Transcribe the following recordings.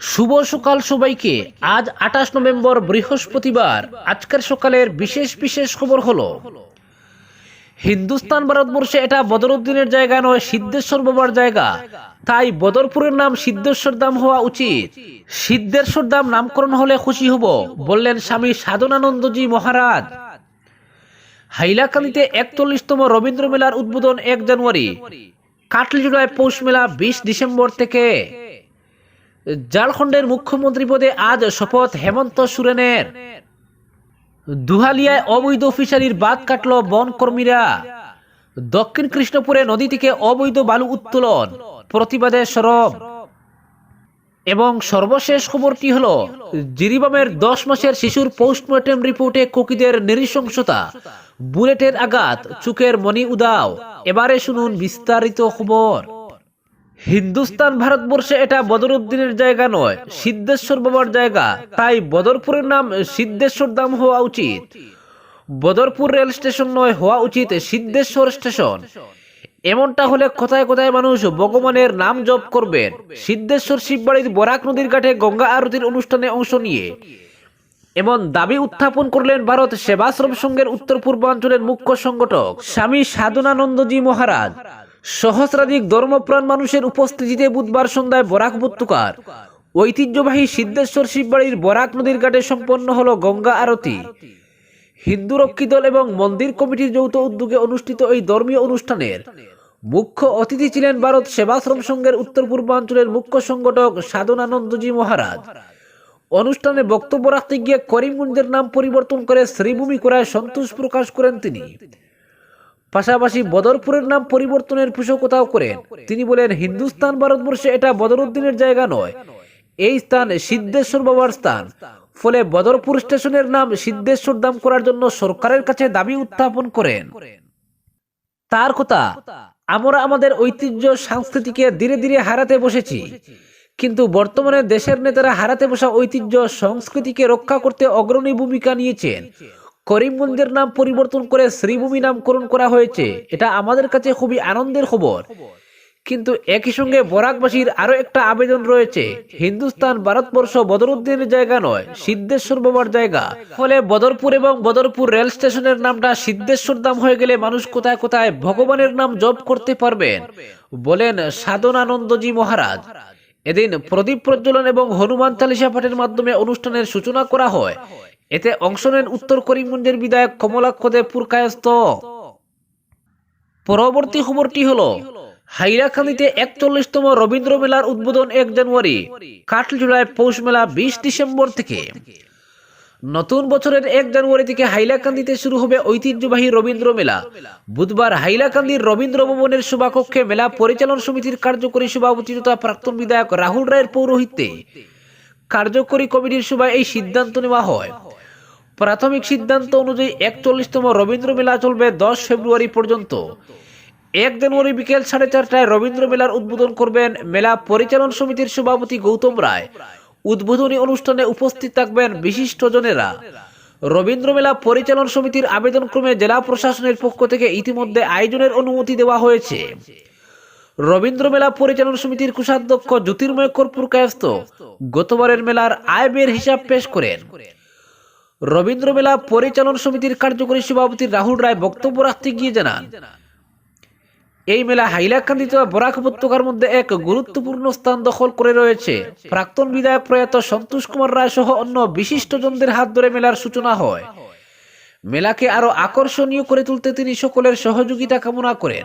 শুভ সকাল সবাইকে। আজ আঠাশ নভেম্বর বৃহস্পতিবার। আজকের সকালের বিশেষ বিশেষ খবর হলো, হিন্দুস্তান ভারতবর্ষে এটা বদরুদ্দিনের জায়গা নয়, সিদ্ধেশ্বর বাবার জায়গা। তাই বদরপুরের নাম সিদ্ধেশ্বর দাম হওয়া উচিত। সিদ্ধেশ্বর দাম নামকরণ হলে খুশি হব, বললেন স্বামী সাধনানন্দজি মহারাজ। হাইলাকান্দিতে একচল্লিশতম রবীন্দ্র মেলার উদ্বোধন এক জানুয়ারি। কাটলিজোড়ায় পৌষ মেলা বিশ ডিসেম্বর থেকে। ঝাড়খণ্ডের মুখ্যমন্ত্রী পদে আজ শপথ হেমন্ত সোরেনের। দুহালিয়ায় অবৈধ ফিশারির বাদ কাটল বন কর্মীরা দক্ষিণ কৃষ্ণপুরে নদী থেকে অবৈধ বালু উত্তোলন প্রতিবাদে সরব। এবং সর্বশেষ খবরটি হল, জিরিবামের দশ মাসের শিশুর পোস্টমর্টেম রিপোর্টে কুকিদের নৃশংসতা। বুলেটের আঘাত চুকের মনি উদাও এবারে শুনুন বিস্তারিত খবর। হিন্দুস্তান ভারতবর্ষে এটা বদরুদ্দিনের জায়গা নয়, সিদ্ধেশ্বর বাবার জায়গা। তাই বদরপুরের নাম সিদ্ধেশ্বর দাম হওয়া উচিত। বদরপুর রেল স্টেশন নয়, হওয়া উচিত সিদ্ধেশ্বর স্টেশন। এমনটা হলে কোথায় কোথায় মানুষ ভগবানের নাম জপ করবেন। সিদ্ধেশ্বর শিববাড়ির বরাক নদীর ঘাটে গঙ্গা আরতির অনুষ্ঠানে অংশ নিয়ে। এমন দাবি উত্থাপন করলেন ভারত সেবাশ্রম সংঘের উত্তর পূর্বাঞ্চলের মুখ্য সংগঠক স্বামী সাধনানন্দজি মহারাজ। সহস্রাধিক ধর্মপ্রাণ মানুষের উপস্থিতিতে বুধবার সন্ধ্যায় বরাক উপত্যকার ঐতিহ্যবাহী সিদ্ধেশ্বর শিববাড়ির বরাক নদীর ঘাটে সম্পন্ন হলো গঙ্গা আরতি। হিন্দু রক্ষী দল এবং মন্দির কমিটির যৌথ উদ্যোগে অনুষ্ঠিত এই ধর্মীয় অনুষ্ঠানের মুখ্য অতিথি ছিলেন ভারত সেবাশ্রম সংঘের উত্তর পূর্বাঞ্চলের মুখ্য সংগঠক সাধনানন্দজি মহারাজ। অনুষ্ঠানে বক্তব্য রাখতে গিয়ে করিমগঞ্জের নাম পরিবর্তন করে শ্রীভূমি করায় সন্তোষ প্রকাশ করেন তিনি। পাশাপাশি বদরপুরের নাম পরিবর্তনের পোষকতাও করেন। তিনি বলেন, হিন্দুস্তান ভারতবর্ষে এটা বদরুদ্দিনের জায়গা নয়। এই স্থান সিদ্ধেশ্বর বাবার স্থান। ফলে বদরপুর স্টেশনের নাম সিদ্ধেশ্বর দাম করার জন্য সরকারের কাছে দাবি উত্থাপন করেন। তার কথা, আমরা আমাদের ঐতিহ্য, সংস্কৃতিকে ধীরে ধীরে হারাতে বসেছি। কিন্তু বর্তমানে দেশের নেতারা হারাতে বসা ঐতিহ্য, সংস্কৃতিকে রক্ষা করতে অগ্রণী ভূমিকা নিয়েছেন। করিমগঞ্জের নাম পরিবর্তন করে শ্রীভূমি নামকরণ করা হয়েছে। এটা আমাদের কাছে খুবই আনন্দের খবর। কিন্তু একই সঙ্গে বরাকবাসীর আরও একটা আবেদন রয়েছে। হিন্দুস্তান, ভারতবর্ষ বদরুদ্দিনের জায়গা নয়, সিদ্ধেশ্বর বাবার জায়গা। ফলে বদরপুর এবং বদরপুর রেল স্টেশনের নামটা সিদ্ধেশ্বর দাম হয়ে গেলে মানুষ কোথায় কোথায় ভগবানের নাম জপ করতে পারবেন বলেন সাধনানন্দজি মহারাজ। এদিন প্রদীপ প্রজ্বলন এবং হনুমান চালিসা পাঠের মাধ্যমে অনুষ্ঠানের সূচনা করা হয়। এতে অংশ নেন উত্তর করিমগঞ্জের বিধায়ক কমলাক্ষ দেব পুরকায়স্ত পরবর্তী খবরটি হলো হাইরাখান্দিতে একচল্লিশতম রবীন্দ্র মেলার উদ্বোধন এক জানুয়ারি কাটলজোড়ায় পৌষ মেলা বিশ ডিসেম্বর থেকে। নতুন বছরের এক জানুয়ারি থেকে হাইলাকান্দিতে শুরু হবে ঐতিহ্যবাহী রবীন্দ্র মেলা। বুধবার হাইলাকান্দির রবীন্দ্র ভবনের সভাকক্ষে মেলা পরিচালন সমিতির কার্যকরী সভাপতি তথা প্রাক্তন বিধায়ক রাহুল রায়ের পৌরোহিত্যে। কার্যকরী কমিটির সভায় এই সিদ্ধান্ত নেওয়া হয়। প্রাথমিক সিদ্ধান্ত অনুযায়ী একচল্লিশতম রবীন্দ্র মেলা চলবে দশ ফেব্রুয়ারি পর্যন্ত। এক জানুয়ারি বিকেল সাড়ে চারটায় রবীন্দ্র মেলার উদ্বোধন করবেন মেলা পরিচালন সমিতির সভাপতি গৌতম রায়। উদ্বোধনী অনুষ্ঠানে উপস্থিত থাকবেন বিশিষ্টজনেরা রবীন্দ্র মেলা পরিচালন সমিতির আবেদনক্রমে জেলা প্রশাসনের পক্ষ থেকে ইতিমধ্যে আয়োজনের অনুমতি দেওয়া হয়েছে। রবীন্দ্র মেলা পরিচালন সমিতির কোষাধ্যক্ষ জ্যোতির্ময় কর্পূর কায়স্ত গতবারের মেলার আয় ব্যয়ের হিসাব পেশ করেন। রবীন্দ্র মেলা পরিচালন সমিতির কার্যকরী সভাপতি রাহুল রায় বক্তব্য রাখতে গিয়ে জানান, এই মেলা হাইলাকান্দি বরাক উপত্যকার মধ্যে এক গুরুত্বপূর্ণ স্থান দখল করে রয়েছে। প্রাক্তন বিধায়ক প্রয়াত সন্তোষ কুমার রায় সহ অন্য বিশিষ্টজনদের হাত ধরে মেলার সূচনা হয়। মেলাকে আরও আকর্ষণীয় করে তুলতে তিনি সকলের সহযোগিতা কামনা করেন।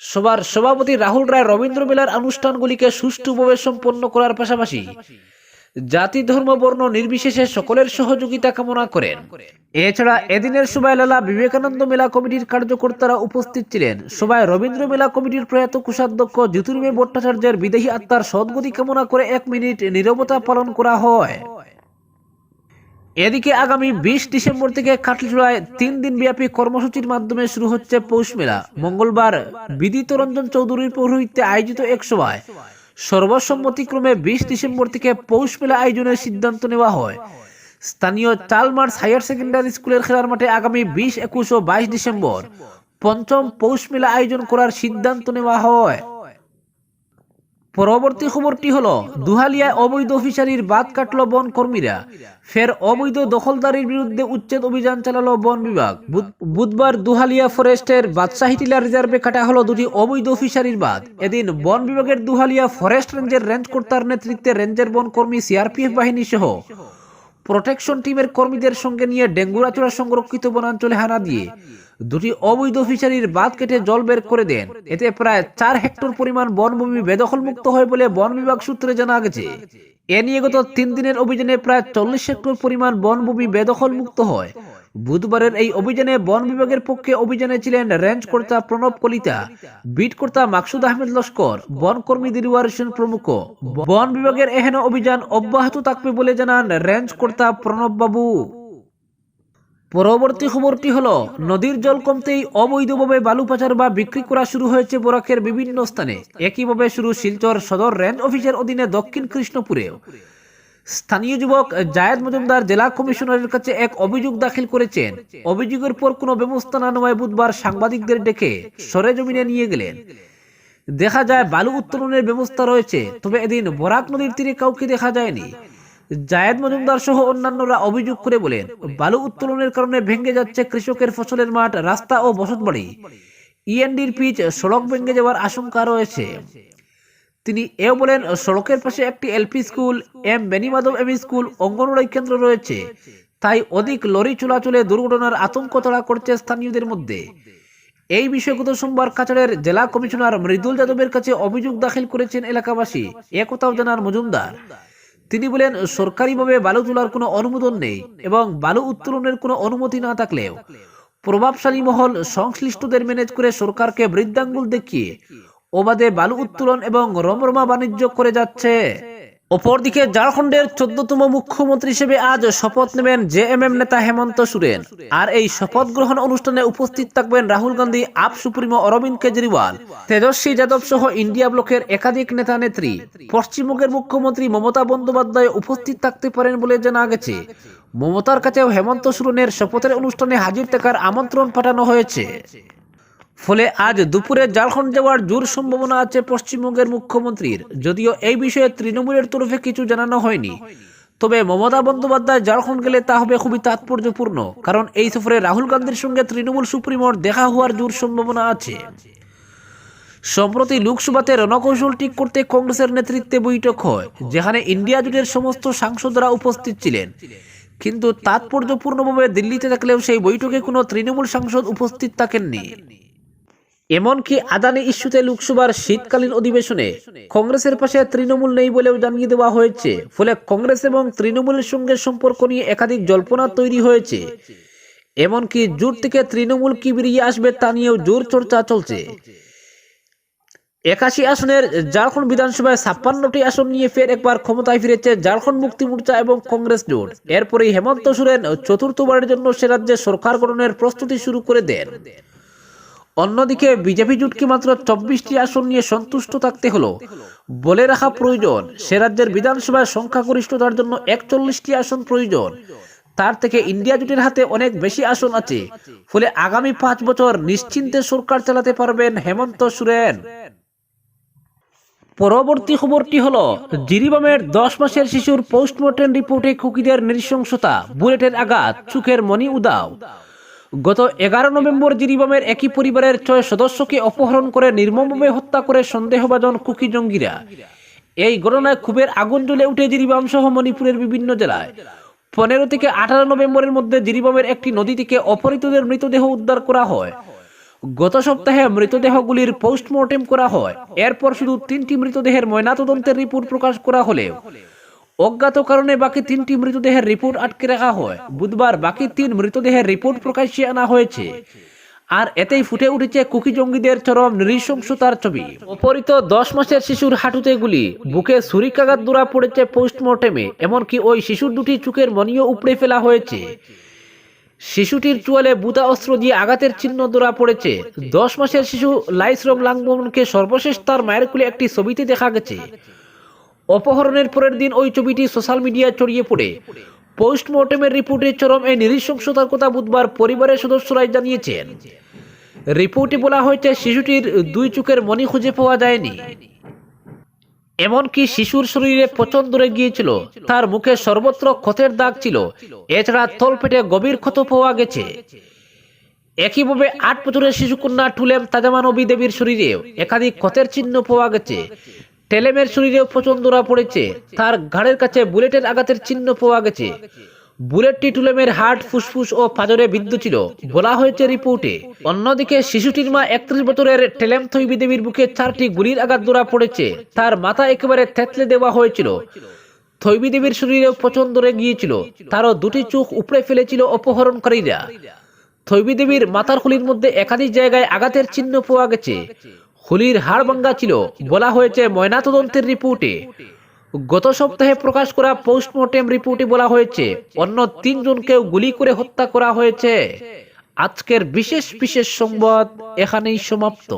সবার সভাপতি রাহুল রায় রবীন্দ্র মেলার অনুষ্ঠানগুলিকে সুষ্ঠুভাবে সম্পন্ন করার পাশাপাশি জাতি, ধর্ম, বর্ণ নির্বিশেষে সকলের সহযোগিতা কামনা করেন। এছাড়া এদিনের সভায় লালা বিবেকানন্দ মেলা কমিটির কার্যকর্তারা উপস্থিত ছিলেন। সভায় রবীন্দ্র মেলা কমিটির প্রয়াত কোষাধ্যক্ষ জ্যোতির্ময় ভট্টাচার্যের বিদেহী আত্মার সদ্গতি কামনা করে এক মিনিট নীরবতা পালন করা হয়। এদিকে আগামী বিশ ডিসেম্বর থেকে কাটলিচুড়ায় তিন দিন ব্যাপী কর্মসূচির মাধ্যমে শুরু হচ্ছে পৌষ মেলা। মঙ্গলবার বিদিত রঞ্জন চৌধুরীর পৌরোহিত্যে আয়োজিত এক সভায় সর্বসম্মতিক্রমে বিশ ডিসেম্বর থেকে পৌষ মেলা আয়োজনের সিদ্ধান্ত নেওয়া হয়। স্থানীয় চালমার্স হায়ার সেকেন্ডারি স্কুলের খেলার মাঠে আগামী বিশ, একুশ ও বাইশ ডিসেম্বর পঞ্চম পৌষ মেলা আয়োজন করার সিদ্ধান্ত নেওয়া হয়। পরবর্তী খবরটি হলো, দুহালিয়ায় অবৈধ ফিশারির বাদ কাটল বন কর্মীরা। ফের অবৈধ দখলদারির বিরুদ্ধে উচ্ছেদ অভিযান চালালো বন বিভাগ। বুধ- বুধবার দুহালিয়া ফরেস্টের বাদশাহী টিলা রিজার্ভে কাটা হলো দুটি অবৈধ ফিশারির বাদ এদিন বন বিভাগের দুহালিয়া ফরেস্ট রেঞ্জের রেঞ্জ কর্তার নেতৃত্বে রেঞ্জের বন কর্মী, সিআরপিএফ বাহিনী সহ প্রোটেকশন টিমের কর্মীদের সঙ্গে নিয়ে ডেঙ্গুরাচুরা সংরক্ষিত বনাঞ্চলে হানা দিয়ে দুটি অবৈধ ফিশারির বাঁধ কেটে জল বের করে দেন। এতে প্রায় চার হেক্টর পরিমাণ বনভূমি বেদখল মুক্ত হয় বলে বন বিভাগ সূত্রে জানা গেছে। এ নিয়ে গত তিন দিনের অভিযানে প্রায় চল্লিশ হেক্টর পরিমাণ বনভূমি বেদখল মুক্ত হয়। বুধবারের এই অভিযানে বন বিভাগের পক্ষে অভিযানে ছিলেন রেঞ্জ কর্তা প্রণব কলিতা বিট কর্তা মাকসুদ আহমেদ লস্কর বন কর্মী দিলওয়ার হোসেন প্রমুখ। বন বিভাগের এহেন অভিযান অব্যাহত থাকবে বলে জানান রেঞ্জ কর্তা প্রণব বাবু। পরবর্তী খবরটি হলো, নদীর জল কমতেই অবৈধভাবে বালু পাচার বা বিক্রি করা শুরু হয়েছে বরাকের বিভিন্ন স্থানে। একইভাবে শুরু শিলচর সদর রেঞ্জ অফিসের অধীনে দক্ষিণ কৃষ্ণপুরেও স্থানীয় যুবক জায়েদ মজুমদার জেলা কমিশনারের কাছে এক অভিযোগ দাখিল করেছেন। অভিযোগের পর কোনো ব্যবস্থা না নেওয়ায় বুধবার সাংবাদিকদের ডেকে সরেজমিনে নিয়ে গেলেন। দেখা যায়, বালু উত্তোলনের ব্যবস্থা রয়েছে, তবে এদিন বরাক নদীর তীরে কাউকে দেখা যায়নি। জায়েদ মজুমদার সহ অন্যান্যরা অভিযোগ করে বলেন, বালু উত্তোলনের কারণে ভেঙে যাচ্ছে কৃষকের ফসলের মাঠ, রাস্তা ও বসতবাড়ি ইএনডির পিচ সড়ক ভেঙে যাওয়ার আশঙ্কা রয়েছে। তিনি এও বলেন, সড়কের পাশে একটি LP school, M Benimadhab M school, anganwadi কেন্দ্র রয়েছে। তাই অধিক লরি চলাচলে দুর্ঘটনার আতঙ্ক তাড়া করছে স্থানীয়দের মধ্যে। এই বিষয়ে গত সোমবার কাছাড়ের জেলা কমিশনার মৃদুল যাদবের কাছে অভিযোগ দাখিল করেছেন এলাকাবাসী। একথাও জানার মজুমদার। তিনি বলেন, সরকারিভাবে বালু তোলার কোনো অনুমোদন নেই এবং বালু উত্তোলনের কোনো অনুমতি না থাকলেও প্রভাবশালী মহল সংশ্লিষ্টদের ম্যানেজ করে সরকারকে বৃদ্ধাঙ্গুল দেখিয়ে ওবাদে বালু উত্তোলন এবং রমরমা বাণিজ্য করে যাচ্ছে। অপরদিকে ঝাড়খণ্ডের চোদ্দতম মুখ্যমন্ত্রী হিসেবে আজ শপথ নেবেন জে এম এম নেতা হেমন্ত সোরেন। আর এই শপথ গ্রহণ অনুষ্ঠানে উপস্থিত থাকবেন রাহুল গান্ধী, আপ সুপ্রিমো অরবিন্দ কেজরিওয়াল, তেজস্বী যাদব সহ ইন্ডিয়া ব্লকের একাধিক নেতা নেত্রী। পশ্চিমবঙ্গের মুখ্যমন্ত্রী মমতা বন্দ্যোপাধ্যায় উপস্থিত থাকতে পারেন বলে জানা গেছে। মমতার কাছেও হেমন্ত সোরেনের শপথের অনুষ্ঠানে হাজির থাকার আমন্ত্রণ পাঠানো হয়েছে। ফলে আজ দুপুরে ঝাড়খণ্ড যাওয়ার জোর সম্ভাবনা আছে পশ্চিমবঙ্গের মুখ্যমন্ত্রীর। যদিও এই বিষয়ে তৃণমূলের তরফে কিছু জানানো হয়নি। তবে মমতা বন্দ্যোপাধ্যায় ঝাড়খণ্ড গেলে তা হবে খুবই তাৎপর্যপূর্ণ, কারণ এই সফরে রাহুল গান্ধীর সঙ্গে তৃণমূল সুপ্রিমোর দেখা হওয়ার জোর সম্ভাবনা আছে। সম্প্রতি লোকসভাতে রণকৌশল ঠিক করতে কংগ্রেসের নেতৃত্বে বৈঠক হয়, যেখানে ইন্ডিয়া জোটের সমস্ত সাংসদরা উপস্থিত ছিলেন। কিন্তু তাৎপর্যপূর্ণভাবে দিল্লিতে থাকলেও সেই বৈঠকে কোনো তৃণমূল সাংসদ উপস্থিত থাকেননি। এমনকি আদানি ইস্যুতে লোকসভার শীতকালীন অধিবেশনে কংগ্রেসের পাশে তৃণমূল নেই বলেও জানিয়ে দেওয়া হয়েছে। ফলে কংগ্রেস এবং তৃণমূলের সঙ্গে সম্পর্ক নিয়ে একাধিক জল্পনা তৈরি হয়েছে। এমনকি জোট থেকে তৃণমূল কি বেরিয়ে আসবে তা নিয়েও জোর চর্চা চলছে। একাশি আসনের ঝাড়খণ্ড বিধানসভায় ছাপ্পান্নটি আসন নিয়ে ফের একবার ক্ষমতায় ফিরেছে ঝাড়খণ্ড মুক্তি মোর্চা এবং কংগ্রেস জোট। এরপরেই হেমন্ত সোরেন চতুর্থবারের জন্য সে রাজ্যে সরকার গঠনের প্রস্তুতি শুরু করে দেন। অন্যদিকে বিজেপি জুটকে মাত্র চব্বিশটি আসন নিয়ে সন্তুষ্ট থাকতে হলো। বলে রাখা প্রয়োজন, সে রাজ্যের বিধানসভায় সংখ্যাগরিষ্ঠতার জন্য একচল্লিশটি আসন প্রয়োজন। তার থেকে ইন্ডিয়া জুটের হাতে অনেক বেশি আসন আছে। ফলে আগামী পাঁচ বছর নিশ্চিন্তে সরকার চালাতে পারবেন হেমন্ত সোরেন। পরবর্তী খবরটি হল, জিরিবামের দশ মাসের শিশুর পোস্টমর্টেম রিপোর্টে খুকিদের নৃশংসতা, বুলেটের আঘাত, চোখের মনি উদাও গত এগারো নভেম্বর জিরিবামের একই পরিবারের ছয় সদস্যকে অপহরণ করে নির্মমভাবে হত্যা করে সন্দেহভাজন কুকি জঙ্গিরা। এই ঘটনায় ক্ষোভের আগুন জ্বলে উঠে জিরিবাম সহ মণিপুরের বিভিন্ন জেলায়। পনেরো থেকে আঠারো নভেম্বরের মধ্যে জিরিবামের একটি নদী থেকে অপহৃতদের মৃতদেহ উদ্ধার করা হয়। গত সপ্তাহে মৃতদেহগুলির পোস্টমর্টেম করা হয়। এরপর শুধু তিনটি মৃতদেহের ময়নাতদন্তের রিপোর্ট প্রকাশ করা হলেও অজ্ঞাত কারণে বাকি তিনটি মৃতদেহের রিপোর্ট আটকে রাখা হয়। বুধবার বাকি তিন মৃতদেহের রিপোর্ট প্রকাশ্যে আনা হয়েছে। আর এতেই ফুটে উঠেছে কুকি জঙ্গিদের চরম নৃশংসতার ছবি। অপহৃত দশ মাসের শিশুর হাঁটুতে গুলি, বুকে ছুরিকাঘাত দোড়া পড়েছে পোস্টমর্টেমে, এমনকি ওই শিশুর দুটি চোখের মনিও উপড়ে ফেলা হয়েছে। শিশুটির চুয়ালে বুতা অস্ত্র দিয়ে আঘাতের চিহ্ন ধরা পড়েছে। দশ মাসের শিশু লাইসরম লাংবনকে সর্বশেষ তার মায়ের কুলে একটি ছবিতে দেখা গেছে। অপহরণের পরের দিন ওই ছবিটি সোশ্যাল মিডিয়ায় ছড়িয়ে পড়ে। পোস্টমর্টেমের রিপোর্টে চরম এই নৃশংসতার কথা বুধবার পরিবারের সদস্যরাই জানিয়েছেন। রিপোর্টে বলা হয়েছে, শিশুটির দুই চোখের মনি খুঁজে পাওয়া যায়নি। এমনকি শিশুর শরীরে পচন ধরে গিয়েছিল। তার মুখে সর্বত্র ক্ষতের দাগ ছিল। এছাড়া তলপেটে গভীর ক্ষত পাওয়া গেছে। একইভাবে আট বছরের শিশুকন্যা টুলেম তাজামানবী দেবীর শরীরে একাধিক ক্ষতের চিহ্ন পাওয়া গেছে। টেলেমের শরীরেও পচন ধরা পড়েছে। তার ঘাড়ের কাছে বুলেটের আঘাতের চিহ্ন পাওয়া গেছে। বুলেটটি টুলেমের হার্ট, ফুসফুস ও পাজরে বিদ্ধ ছিল, বলা হয়েছে রিপোর্টে। অন্যদিকে শিশুটির মা একত্রিশ বছরের টেলেম থৈবী দেবীর বুকে চারটি গুলির আঘাত ধরা পড়েছে। তার মাথা একেবারে থেতলে দেওয়া হয়েছিল। থৈবী দেবীর শরীরেও পচন ধরে গিয়েছিল। তারও দুটি চোখ উপড়ে ফেলেছিল অপহরণকারীরা। থৈবী দেবীর মাথার খুলির মধ্যে একাধিক জায়গায় আঘাতের চিহ্ন পাওয়া গেছে। খুলির হাড় ভাঙ্গা ছিল। বলা হয়েছে, ময়নাতদন্তের রিপোর্টে। গত সপ্তাহে প্রকাশ করা পোস্টমর্টেম রিপোর্টে বলা হয়েছে, অন্য তিনজনকেও গুলি করে হত্যা করা হয়েছে। আজকের বিশেষ বিশেষ সংবাদ এখানেই সমাপ্ত।